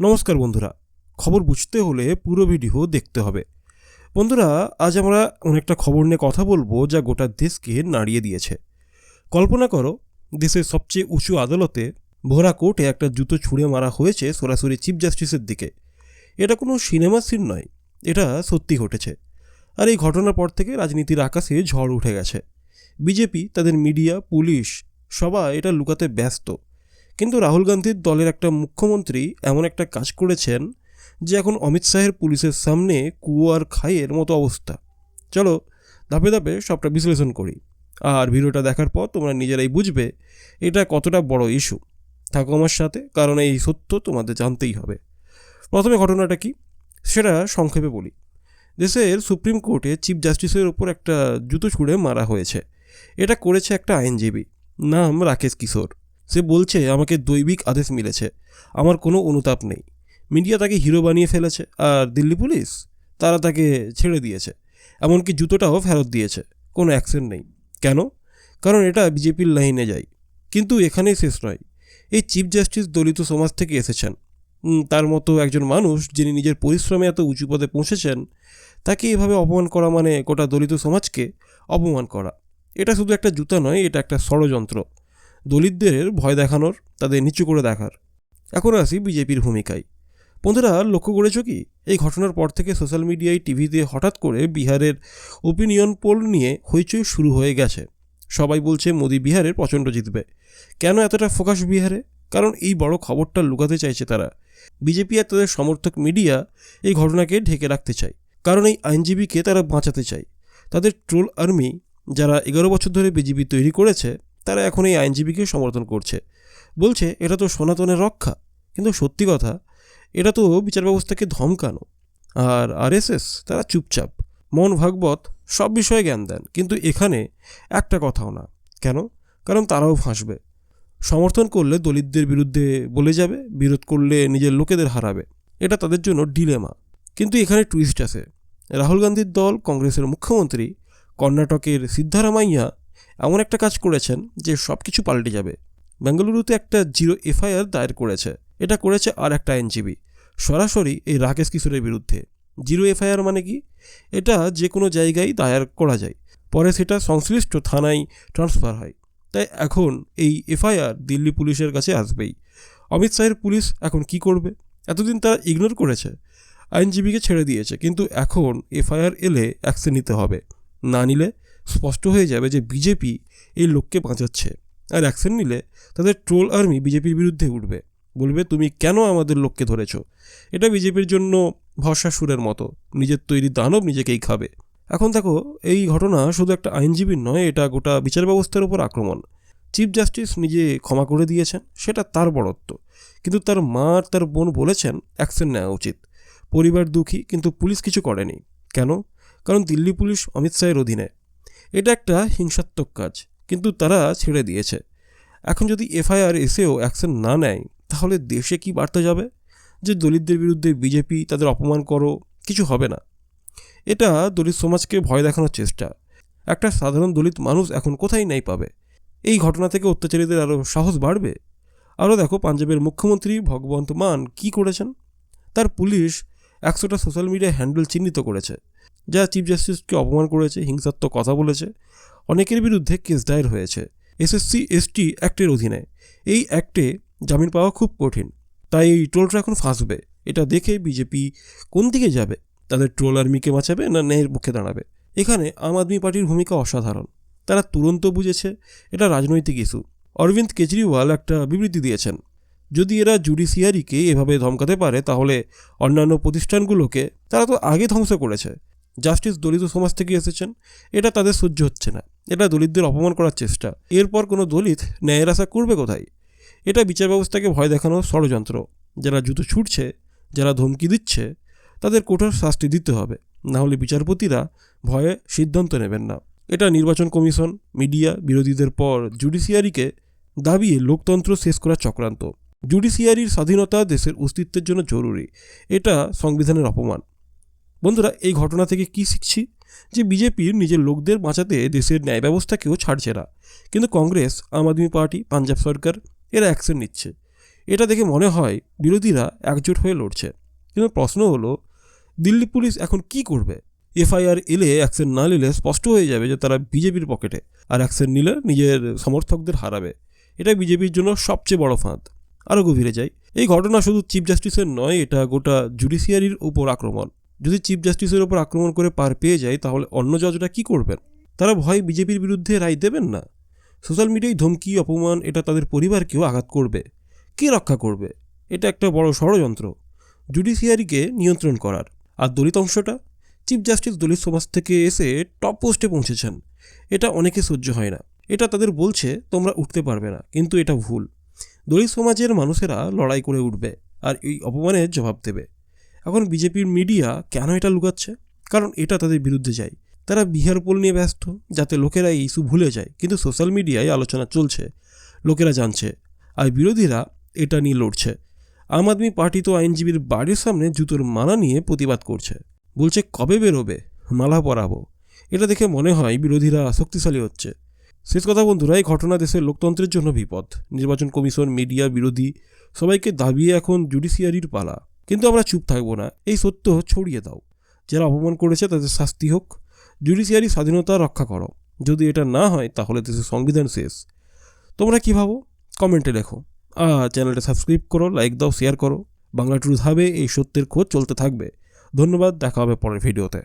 নমস্কার বন্ধুরা। খবর বুঝতে হলে পুরো ভিডিও দেখতে হবে। বন্ধুরা, আজ আমরা অনেকটা খবর নিয়ে কথা বলব যা গোটা দেশকে নাড়িয়ে দিয়েছে। কল্পনা করো, দেশের সবচেয়ে উঁচু আদালতে ভোরা কোর্টে একটা জুতো ছুঁড়ে মারা হয়েছে সরাসরি চিফ জাস্টিসের দিকে। এটা কোনো সিনেমা সিন নয়, এটা সত্যি ঘটেছে। আর এই ঘটনার পর থেকে রাজনীতির আকাশে ঝড় উঠে গেছে। বিজেপি, তাদের মিডিয়া, পুলিশ, সবাই এটা লুকাতে ব্যস্ত। কিন্তু রাহুল গান্ধীর দলের একটা মুখ্যমন্ত্রী এমন একটা কাজ করেছেন যে এখন অমিত শাহের পুলিশের সামনে কুয়ো আর খাইয়ের মতো অবস্থা। চলো ধাপে ধাপে সবটা বিশ্লেষণ করি। আর ভিডিওটা দেখার পর তোমরা নিজেরাই বুঝবে এটা কতটা বড় ইস্যু। থাকো আমার সাথে, কারণ এই সত্য তোমাদের জানতেই হবে। প্রথমে ঘটনাটা কি? সেটা সংক্ষেপে বলি। দেশের সুপ্রিম কোর্টে চিফ জাস্টিসের ওপর একটা জুতো ছুঁড়ে মারা হয়েছে। এটা করেছে একটা আইনজীবী, নাম রাকেশ কিশোর। সে বলছে, আমাকে দৈবিক আদেশ মিলেছে। আমার কোনো অনুতাপ নেই। মিডিয়া তাকে হিরো বানিয়ে ফেলেছে, আর দিল্লি পুলিশ তারা তাকে ছেড়ে দিয়েছে। এমনকি জুতোটাও ফেরত দিয়েছে। কোনো অ্যাকশন নেই। কেন? কারণ এটা বিজেপির লাইনে যায়। কিন্তু এখানেই শেষ নয়। এই চিফ জাস্টিস দলিত সমাজ থেকে এসেছেন। তার মতো একজন মানুষ যিনি নিজের পরিশ্রমে এত উঁচু পদে পৌঁছেছেন, তাকে এভাবে অপমান করা মানে গোটা দলিত সমাজকে অপমান করা। এটা শুধু একটা জুতা নয়, এটা একটা ষড়যন্ত্র। দলিতদের ভয় দেখানোর, তাদের নিচু করে দেখার। এখন আসি বিজেপির ভূমিকায়। বন্ধুরা, লক্ষ্য করেছ কি? এই ঘটনার পর থেকে সোশ্যাল মিডিয়ায় টিভিতে হঠাৎ করে বিহারের ওপিনিয়ন পোল নিয়ে হইচই শুরু হয়ে গেছে। সবাই বলছে মোদি বিহারের প্রচণ্ড জিতবে। কেন এতটা ফোকাস বিহারে? কারণ এই বড় খবরটা লুকাতে চাইছে তারা। বিজেপি আর তাদের সমর্থক মিডিয়া এই ঘটনাকে ঢেকে রাখতে চায়। কারণ এই আইনজীবীকে তারা বাঁচাতে চায়। তাদের ট্রোল আর্মি, যারা এগারো বছর ধরে বিজেপি তৈরি করেছে তারা এখন এই আইনজীবীকে সমর্থন করছে। বলছে, এটা তো সনাতনের রক্ষা। কিন্তু সত্যি কথা, এটা তো বিচার ব্যবস্থাকে ধমকানো। আর আরএসএস, তারা চুপচাপ। মন ভাগবত সব বিষয়ে জ্ঞান দেন, কিন্তু এখানে একটা কথাও না। কেন? কারণ তারাও ফাঁসবে। সমর্থন করলে দলিতদের বিরুদ্ধে বলে যাবে, বিরোধ করলে নিজের লোকেদের হারাবে। এটা তাদের জন্য ডিলেমা। কিন্তু এখানে টুইস্ট আছে। রাহুল গান্ধীর দল, কংগ্রেসের মুখ্যমন্ত্রী, কর্ণাটকের সিদ্ধারামাইয়া এমন একটা কাজ করেছেন যে সব কিছু পাল্টে যাবে। বেঙ্গালুরুতে একটা জিরো এফআইআর দায়ের করেছে। এটা করেছে আর একটা আইনজীবী। সরাসরি এই রাকেশ কিশোরের বিরুদ্ধে। জিরো এফআইআর মানে কি? এটা যে কোনো জায়গায় দায়ের করা যায়। পরে সেটা সংশ্লিষ্ট থানায় ট্রান্সফার হয়। তাই এখন এই এফআইআর দিল্লি পুলিশের কাছে আসবেই। অমিত শাহের পুলিশ এখন কি করবে? এতদিন তারা ইগনোর করেছে। আইনজীবীকে ছেড়ে দিয়েছে। কিন্তু এখন এফআইআর এলে অ্যাকশন নিতে হবে। না নিলে স্পষ্ট হয়ে যাবে যে বিজেপি এই লোককে বাঁচাচ্ছে। আর অ্যাকশন নিলে তাদের ট্রোল আর্মি বিজেপির বিরুদ্ধে উঠবে। বলবে, তুমি কেন আমাদের লোককে ধরেছ? এটা বিজেপির জন্য ভরসা সুরের মতো। নিজের তৈরি দানব নিজেকেই খাবে। এখন দেখো, এই ঘটনা শুধু একটা আইনজীবীর নয়, এটা গোটা বিচার ব্যবস্থার উপর আক্রমণ। চিফ জাস্টিস নিজে ক্ষমা করে দিয়েছেন, সেটা তার বড়ত্ব। কিন্তু তার মা আর তার বোন বলেছেন অ্যাকশন নেওয়া উচিত। পরিবার দুঃখী, কিন্তু পুলিশ কিছু করেনি। কেন? কারণ দিল্লি পুলিশ অমিত শাহের অধীনে। এটা একটা হিংসাত্মক কাজ, কিন্তু তারা ছেড়ে দিয়েছে। এখন যদি এফআইআর এসেও অ্যাকশন না নেয়, তাহলে দেশে কি বার্তা যাবে? যে দলিতদের বিরুদ্ধে বিজেপি তাদের অপমান করো, কিছু হবে না। এটা দলিত সমাজকে ভয় দেখানোর চেষ্টা। একটা সাধারণ দলিত মানুষ এখন কোথায় নাই পাবে? এই ঘটনা থেকে অত্যাচারীদের আরও সাহস বাড়বে? আরও দেখো, পাঞ্জাবের মুখ্যমন্ত্রী ভগবন্ত মান কি করেছেন? তার পুলিশ একশোটা সোশ্যাল মিডিয়া হ্যান্ডেল চিহ্নিত করেছে। যা চিফ জাস্টিসকে অপমান করেছে, হিংসাত্মক কথা বলেছে, অনেকের বিরুদ্ধে কেস দায়ের হয়েছে। এসএসসি এসটি অ্যাক্টের অধীনে। এই অ্যাক্টে জামিন পাওয়া খুব কঠিন। তাই এই ট্রোলটা এখন ফাঁসবে। এটা দেখে বিজেপি কোন দিকে যাবে? তাদের ট্রোল আর্মিকে বাঁচাবে না ন্যায়ের পক্ষে দাঁড়াবে? এখানে আম আদমি পার্টির ভূমিকা অসাধারণ। তারা তুরন্ত বুঝেছে, এটা রাজনৈতিক ইস্যু। অরবিন্দ কেজরিওয়াল একটা বিবৃতি দিয়েছেন, যদি এরা জুডিশিয়ারিকে এভাবে ধমকাতে পারে, তাহলে অন্যান্য প্রতিষ্ঠানগুলোকে, তারা তো আগে ধ্বংস করেছে। জাস্টিস দলিত সমাজ থেকে এসেছেন। এটা তাদের সহ্য হচ্ছে না। এটা দলিতদের অপমান করার চেষ্টা। এরপর কোনো দলিত ন্যায়ের আশা করবে কোথায়? এটা বিচার ব্যবস্থাকে ভয় দেখানোর ষড়যন্ত্র। যারা জুতো ছুটছে, যারা ধমকি দিচ্ছে, তাদের কঠোর শাস্তি দিতে হবে। না হলে বিচারপতিরা ভয়ে সিদ্ধান্ত নেবেন না। এটা নির্বাচন কমিশন, মিডিয়া, বিরোধীদের পর জুডিশিয়ারিকে দাবিয়ে লোকতন্ত্র শেষ করার চক্রান্ত। জুডিশিয়ারির স্বাধীনতা দেশের অস্তিত্বের জন্য জরুরি। এটা সংবিধানের অপমান। বন্ধুরা, এই ঘটনা থেকে কি শিখছি? যে বিজেপির নিজের লোকদের বাঁচাতে দেশের ন্যায় ব্যবস্থাকেও ছাড়ছে না। কিন্তু কংগ্রেস, আম আদমি পার্টি, পাঞ্জাব সরকার, এরা অ্যাকশন নিচ্ছে। এটা দেখে মনে হয় বিরোধীরা একজোট হয়ে লড়ছে। কিন্তু প্রশ্ন হলো, দিল্লি পুলিশ এখন কি করবে? এফআইআর এলে অ্যাকশন না নিলে স্পষ্ট হয়ে যাবে যে তারা বিজেপির পকেটে, আর অ্যাকশন নিলে নিজের সমর্থকদের হারাবে। এটা বিজেপির জন্য সবচেয়ে বড় ফাঁদ। আরও গভীরে যাই। এই ঘটনা শুধু চিফ জাস্টিসের নয়, এটা গোটা জুডিশিয়ারির উপর আক্রমণ। যদি চিফ জাস্টিসের ওপর আক্রমণ করে পার পেয়ে যায়, তাহলে অন্য জজরা কি করবেন? তারা ভয় বিজেপির বিরুদ্ধে রায় দেবেন না? সোশ্যাল মিডিয়ায় ধমকি, অপমান, এটা তাদের পরিবারকেও আঘাত করবে। কে রক্ষা করবে? এটা একটা বড় ষড়যন্ত্র। জুডিশিয়ারিকে নিয়ন্ত্রণ করার। আর দলিত অংশটা? চিফ জাস্টিস দলিত সমাজ থেকে এসে টপ পোস্টে পৌঁছেছেন। এটা অনেকে সহ্য হয় না। এটা তাদের বলছে, তোমরা উঠতে পারবে না। কিন্তু এটা ভুল। দলিত সমাজের মানুষেরা লড়াই করে উঠবে, আর এই অপমানের জবাব দেবে। এখন বিজেপির মিডিয়া কেন এটা লুকাচ্ছে? কারণ এটা তাদের বিরুদ্ধে যায়। তারা বিহার পোল নিয়ে ব্যস্ত, যাতে লোকেরা এই ইস্যু ভুলে যায়। কিন্তু সোশ্যাল মিডিয়ায় আলোচনা চলছে, লোকেরা জানছে, আর বিরোধীরা এটা নিয়ে লড়ছে। আম আদমি পার্টি তো আইনজীবীর বাড়ির সামনে জুতোর মালা নিয়ে প্রতিবাদ করছে। বলছে, কবে বেরোবে? মালা পরাবো? এটা দেখে মনে হয় বিরোধীরা শক্তিশালী হচ্ছে। শেষ কথা বন্ধুরা, এই ঘটনা দেশের লোকতন্ত্রের জন্য বিপদ। নির্বাচন কমিশন, মিডিয়া, বিরোধী সবাইকে দাবিয়ে এখন জুডিশিয়ারির পালা। কিন্তু আমরা চুপ থাকব না। এই সত্য ছড়িয়ে দাও। যারা অপমান করেছে তাদের শাস্তি হোক। জুডিশিয়ারি স্বাধীনতা রক্ষা করো। যদি এটা না হয়, তাহলে দেশের সংবিধান শেষ। তোমরা কী ভাবো? কমেন্টে লেখো। আর চ্যানেলটা সাবস্ক্রাইব করো, লাইক দাও, শেয়ার করো। বাংলা ট্রুথ হবে, এই সত্যের খোঁজ চলতে থাকবে। ধন্যবাদ, দেখা হবে পরের ভিডিওতে।